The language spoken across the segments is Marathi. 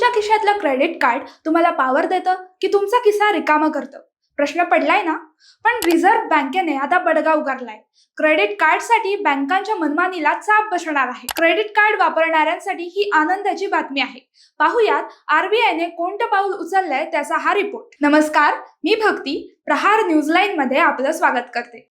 तुमच्या खिशातलं क्रेडिट कार्ड तुम्हाला पावर देतं की तुमचा किस्सा रिकामा करतं? प्रश्न पडलाय ना? पण रिझर्व्ह बँकेने आता बडगा उगारलाय. क्रेडिट कार्डसाठी बँकांच्या मनमानीला चाप बसणार आहे. क्रेडिट कार्ड वापरणाऱ्यांसाठी ही आनंदाची बातमी आहे. पाहुयात आरबीआयने कोणतं पाऊल उचललंय त्याचा हा रिपोर्ट नमस्कार मी भक्ती. प्रहार न्यूजमध्ये आपलं स्वागत करते.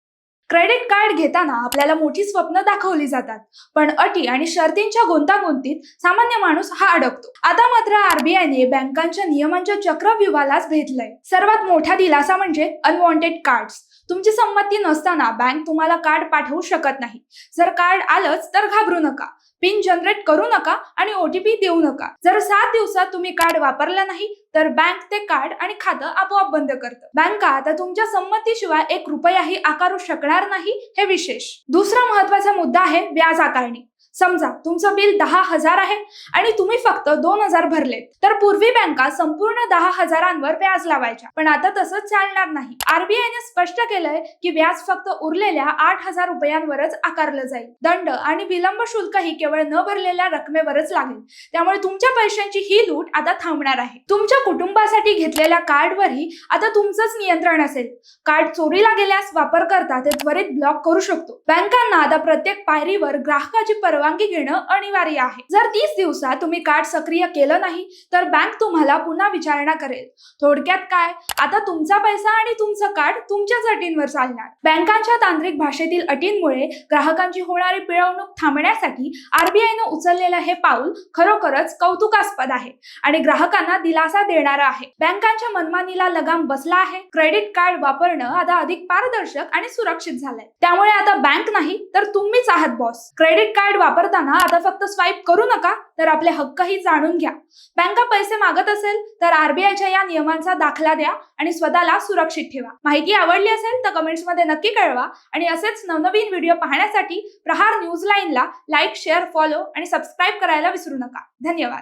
क्रेडिट कार्ड घेताना आपल्याला मोठी स्वप्न दाखवली जातात. पण अटी आणि शर्तींच्या गुंतागुंतीत सामान्य माणूस हा अडकतो. आता मात्र आरबीआयने बँकांच्या नियमांच्या चक्रव्यूहालाच भेटलंय सर्वात मोठा दिलासा म्हणजे अनवॉन्टेड कार्ड्स तुमची संमती नसताना बँक तुम्हाला कार्ड पाठवू शकत नाही. जर कार्ड आलंच तर घाबरू नका. पिन जनरेट करू नका आणि ओटीपी देऊ नका. जर सात दिवसात तुम्ही कार्ड वापरलं नाही तर बँक ते कार्ड आणि खातं आपोआप बंद करतं. बँका आता तुमच्या संमतीशिवाय एक रुपयाही आकारू शकणार नाही हे विशेष. दुसरा महत्त्वाचा मुद्दा आहे व्याज आकारणी. समजा तुमचं बिल दहा हजार आहे आणि तुम्ही फक्त दोन हजार भरलेत तर पूर्वी बँका संपूर्ण दहा हजारांवर व्याज लावायच्या. पण आता तसं चालणार नाही. आरबीआयने स्पष्ट केलंय की व्याज फक्त उरलेल्या आठ हजार रुपयांवरच आकारलं जाईल. दंड आणि विलंब शुल्कही केवळ न भरलेल्या रकमेवरच लागेल. त्यामुळे तुमच्या पैशांची ही लूट आता थांबणार आहे. तुमच्या कुटुंबासाठी घेतलेल्या कार्डवरही आता तुमचंच नियंत्रण असेल. कार्ड चोरीला गेल्यास वापरकर्ता ते त्वरित ब्लॉक करू शकतो. बँकांना आता प्रत्येक पायरीवर ग्राहकाची परवा परवानगी घेणं अनिवार्य आहे. जर तीस दिवसात तुम्ही कार्ड सक्रिय केलं नाही तर बँक तुम्हाला पुन्हा विचारणा करेल. थोडक्यात काय? आता तुमचा पैसा आणि तुमचं कार्ड तुमच्याच अटींवर चालणार. बँकांच्या तांत्रिक भाषेतील अटींमुळे ग्राहकांची होणारी पिळवणूक थांबण्यासाठी आरबीआयनं उचललेलं हे पाऊल खरोखरच कौतुकास्पद आहे आणि ग्राहकांना दिलासा देणारा आहे. बँकांच्या मनमानीला लगाम बसला आहे. क्रेडिट कार्ड वापरणं आता अधिक पारदर्शक आणि सुरक्षित झालंय. त्यामुळे आता बँक नाही तर तुम्हीच आहात बॉस. क्रेडिट कार्ड वापरताना आता फक्त स्वाईप करू नका तर आपले हक्कही जाणून घ्या. बँका पैसे मागत असेल तर आरबीआयच्या या नियमांचा दाखला द्या आणि स्वतःला सुरक्षित ठेवा. माहिती आवडली असेल तर कमेंट्समध्ये नक्की कळवा. आणि असेच नवनवीन व्हिडिओ पाहण्यासाठी प्रहार न्यूज लाईनला लाईक शेअर फॉलो आणि सबस्क्राईब करायला विसरू नका. धन्यवाद.